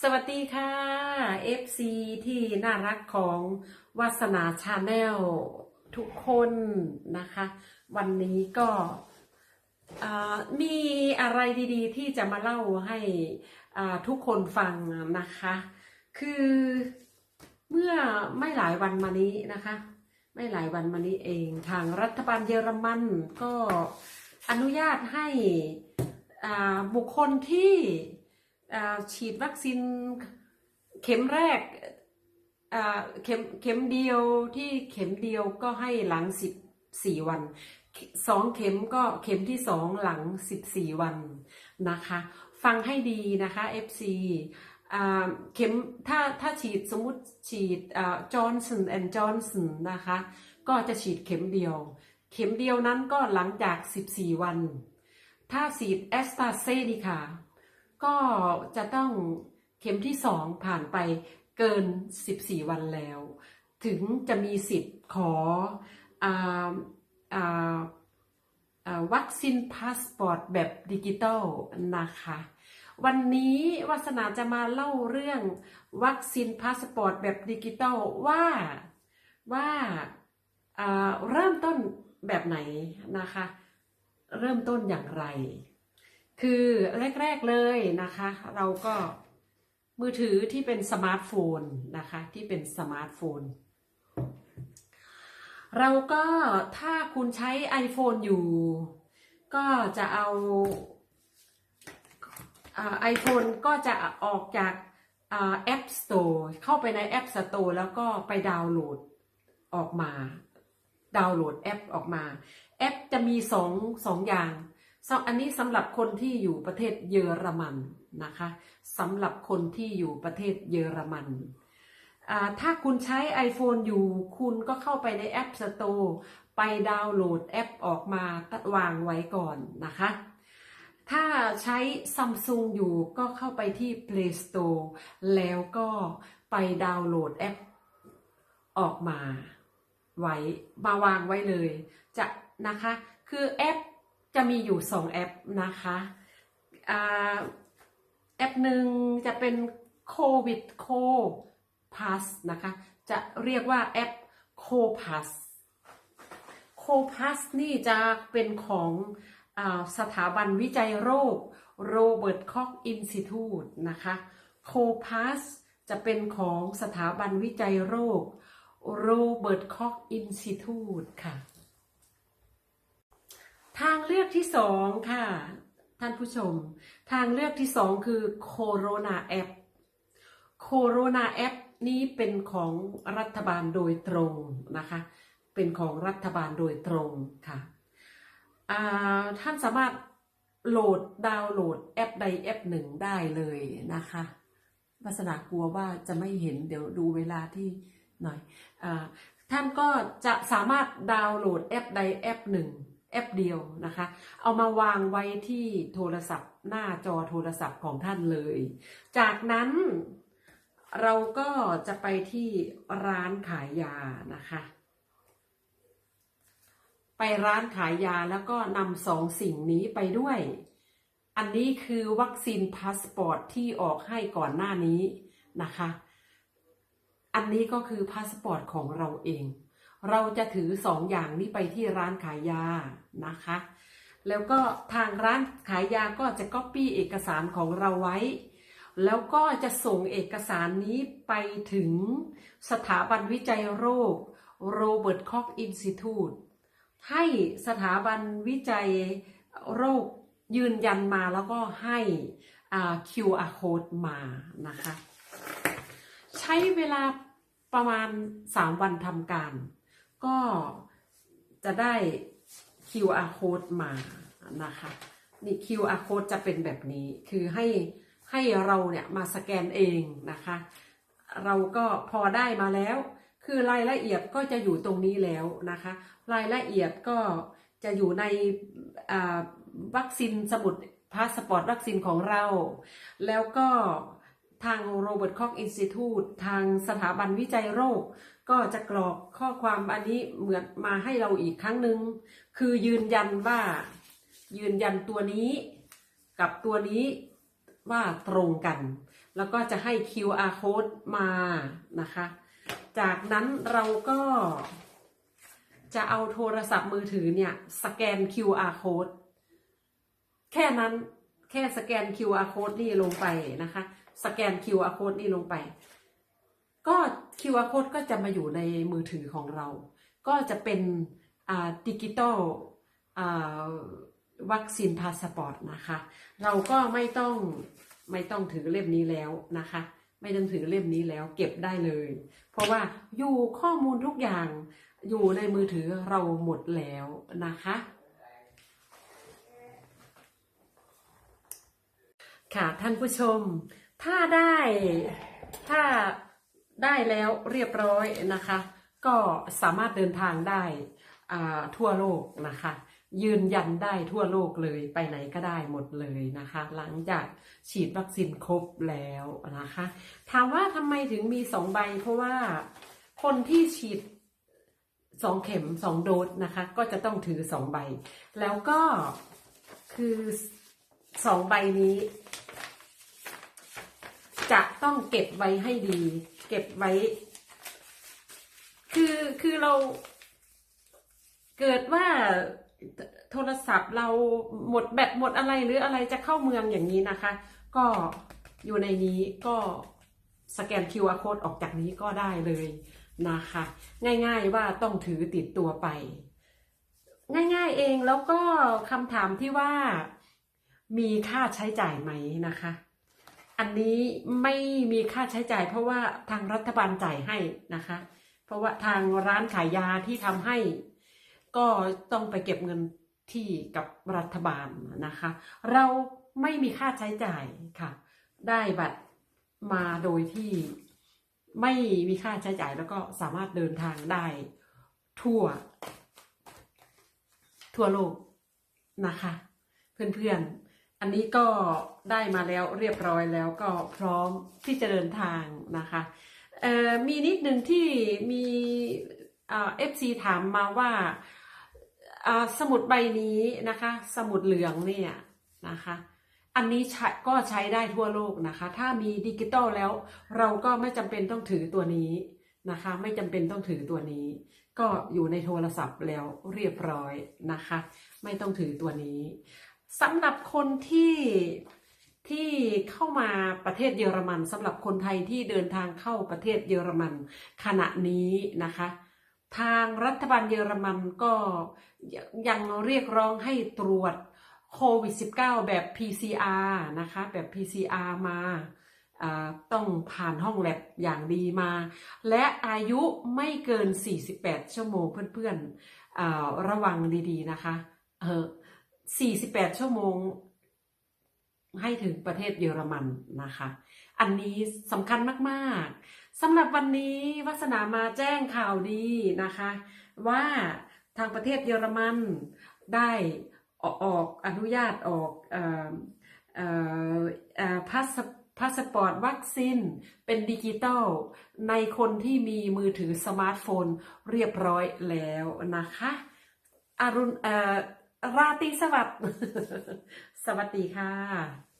สวัสดีค่ะ FC ที่น่ารักของวาสนาชาแนลทุกคนนะคะ วันนี้ก็มีอะไรดีๆ ที่จะมาเล่าให้ทุกคนฟังนะคะ คือเมื่อไม่หลายวันมานี้นะคะ ไม่หลายวันมานี้เองทางรัฐบาลเยอรมันก็อนุญาตให้บุคคลที่ ฉีดวัคซีนเข็มแรกเข็มเข็มเดียวที่เข็มเดียวก็ให้หลังสิบสี่วันสองเข็มก็เข็มที่สองหลังสิบสี่วันนะคะ ฟังให้ดีนะคะ FC เข็มถ้าถ้าฉีดสมมติฉีดจอห์นสันแอนด์จอห์นสันนะคะ ก็จะฉีดเข็มเดียว เข็มเดียวนั้นก็หลังจาก 14 วัน ถ้าฉีดแอสตราเซนิกา ก็จะต้องเข็มที่สองผ่านไปเกิน 14 วันแล้ว ถึงจะมีสิทธิ์ขออออวัคซีนพาสปอร์ตแบบดิจิตอลนะคะ วันนี้วาสนาจะมาเล่าเรื่องวัคซีนพาสปอร์ตแบบดิจิตอลว่าว่าเริ่มต้นแบบไหนนะคะ เริ่มต้นอย่างไร คือแรก ๆเลยนะคะ เราก็มือถือที่เป็นสมาร์ทโฟนนะคะ ที่เป็นสมาร์ทโฟน เราก็ถ้าคุณใช้ iPhone อยู่ ก็จะเอาไอโฟนก็จะออกจากแอป Store เข้าไปในแอป Store แล้วก็ไปดาวน์โหลดออกมา ดาวน์โหลดแอปออกมา แอปจะมีสองสองอย่าง องอันนี้สำหรับคนที่อยู่ประเทศเยอรมันนะคะสำหรับคนที่อยู่ประเทศเยอรมันถ้าคุณใช้ iPhone อยู่ คุณก็เข้าไปในแอป Store ไปดาวน์โหลดแอปออกมาวางไว้ก่อนนะคะ ถ้าใช้ Samsung อยู่ก็เข้าไปที่ Play Store แล้วก็ไปดาวน์โหลดแอปออกมาไว้มาวางไว้เลย จะนะคะ คือแอป จะมีอยู่2แอปนะคะอแอปหนึ่งจะเป็นโควิดโคพาสนะคะ จะเรียกว่าแอปโคพาสโคพัสนี่จะเป็นของอสถาบันวิจัยโรคโรเบิร์ตคอกอินสติทูตนะคะโคพัสจะเป็นของสถาบันวิจัยโรคโรเบิร์ตคอกอินสติทูตค่ะ ทางเลือกที่สองค่ะ ท่านผู้ชม ทางเลือกที่สองคือโคโรนาแอปโคโรนาแอปนี้เป็นของรัฐบาลโดยตรงนะคะ เป็นของรัฐบาลโดยตรงค่ะท่านสามารถโหลดดาวน์โหลดแอปใดแอปหนึ่งได้เลยนะคะลักษณะกลัวว่าจะไม่เห็นเดี๋ยวดูเวลาที่หน่อยอท่านก็จะสามารถดาวน์โหลดแอปใดแอปหนึ่ง แอปเดียวนะคะ เอามาวางไว้ที่โทรศัพท์ หน้าจอโทรศัพท์ของท่านเลย จากนั้นเราก็จะไปที่ร้านขายยานะคะ ไปร้านขายยาแล้วก็นำสองสิ่งนี้ไปด้วย อันนี้คือวัคซีนพาสปอร์ตที่ออกให้ก่อนหน้านี้นะคะ อันนี้ก็คือพาสปอร์ตของเราเอง เราจะถือสองอย่างนี้ไปที่ร้านขายยานะคะ แล้วก็ทางร้านขายยาก็จะก๊อปปี้เอกสารของเราไว้ แล้วก็จะส่งเอกสารนี้ไปถึงสถาบันวิจัยโรคโรเบิร์ตคอกอินสติทูตให้สถาบันวิจัยโรคยืนยันมาแล้วก็ให้ QR code มานะคะ ใช้เวลาประมาณ 3 วันทำการ ก็จะได้ QR code มานะคะนี่ QR code จะเป็นแบบนี้คือให้ให้เราเนี่ยมาสแกนเองนะคะ เราก็พอได้มาแล้ว คือรายละเอียดก็จะอยู่ตรงนี้แล้วนะคะ รายละเอียดก็จะอยู่ในวัคซีนสมุดพาสปอร์ตวัคซีนของเรา แล้วก็ทางโรเบิร์ตคอกอินสติทูตทางสถาบันวิจัยโรค ก็จะกรอกข้อความอันนี้เหมือนมาให้เราอีกครั้งหนึ่งคือยืนยันว่า ยืนยันตัวนี้กับตัวนี้ว่าตรงกัน แล้วก็จะให้ QR code มานะคะ จากนั้นเราก็จะเอาโทรศัพท์มือถือเนี่ย สแกน QR code แค่นั้นแค่สแกน QR code นี่ลงไปนะคะ สแกน QR code นี่ลงไป ก็ QR code ก็จะมาอยู่ในมือถือของเรา ก็จะเป็นดิจิตอลวัคซีนพาสปอร์ตนะคะ เราก็ไม่ต้องไม่ต้องถือเล่มนี้แล้วนะคะ ไม่ต้องถือเล่มนี้แล้วเก็บได้เลย เพราะว่าอยู่ข้อมูลทุกอย่างอยู่ในมือถือเราหมดแล้วนะคะ ค่ะท่านผู้ชม ถ้าได้ถ้า ได้แล้วเรียบร้อยนะคะ ก็สามารถเดินทางได้ทั่วโลกนะคะ ยืนยันได้ทั่วโลกเลยไปไหนก็ได้หมดเลยนะคะ หลังจากฉีดวัคซีนครบแล้วนะคะ ถามว่าทำไมถึงมีสองใบ เพราะว่าคนที่ฉีดสองเข็มสองโดสนะคะ ก็จะต้องถือสองใบ แล้วก็คือสองใบนี้ จะต้องเก็บไว้ให้ดี เก็บไว้ คือคือเรา เกิดว่าโทรศัพท์เราหมดแบตหมดอะไรหรืออะไรจะเข้าเมืองอย่างนี้นะคะ ก็อยู่ในนี้ก็สแกน QR code ออกจากนี้ก็ได้เลยนะคะ ง่ายๆว่าต้องถือติดตัวไป ง่ายๆเองแล้วก็คำถามที่ว่ามีค่าใช้จ่ายไหมนะคะ อันนี้ไม่มีค่าใช้จ่าย เพราะว่าทางรัฐบาลจ่ายให้นะคะ เพราะว่าทางร้านขายยาที่ทำให้ ก็ต้องไปเก็บเงินที่กับรัฐบาลนะคะ เราไม่มีค่าใช้จ่ายค่ะ ได้บัตรมาโดยที่ไม่มีค่าใช้จ่ายแล้วก็สามารถเดินทางได้ทั่ว ทั่วโลกนะคะ เพื่อนๆ อันนี้ก็ได้มาแล้วเรียบร้อยแล้วก็พร้อมที่จะเดินทางนะคะเออมีนิดหนึ่งที่มีเอฟซีถามมาว่าอ่าสมุดใบนี้นะคะ สมุดเหลืองเนี่ยนะคะอันนี้ใช้ก็ใช้ได้ทั่วโลกนะคะ ถ้ามีดิจิตอลแล้วเราก็ไม่จำเป็นต้องถือตัวนี้นะคะ ไม่จำเป็นต้องถือตัวนี้ ก็อยู่ในโทรศัพท์แล้วเรียบร้อยนะคะ ไม่ต้องถือตัวนี้ สำหรับคนที่ที่เข้ามาประเทศเยอรมันสำหรับคนไทยที่เดินทางเข้าประเทศเยอรมันขณะนี้นะคะ ทางรัฐบาลเยอรมันก็ยังเรียกร้องให้ตรวจโควิด -19 แบบ PCR นะคะ แบบ PCR มาอ่าต้องผ่านห้องแลบอย่างดีมา และอายุไม่เกิน 48 ชั่วโมงเพื่อนๆระวังดีๆนะคะ เออ 48 ชั่วโมงให้ถึงประเทศเยอรมันนะคะ อันนี้สำคัญมากๆสำหรับวันนี้วัสนามาแจ้งข่าวดีนะคะ ว่าทางประเทศเยอรมันได้ออกอนุญาตออกพาสพาสปอร์ตวัคซีนเป็นดิจิตอลในคนที่มีมือถือสมาร์ทโฟนเรียบร้อยแล้วนะคะอรุณ ราตรีสวัสดิ์สวัสดีค่ะ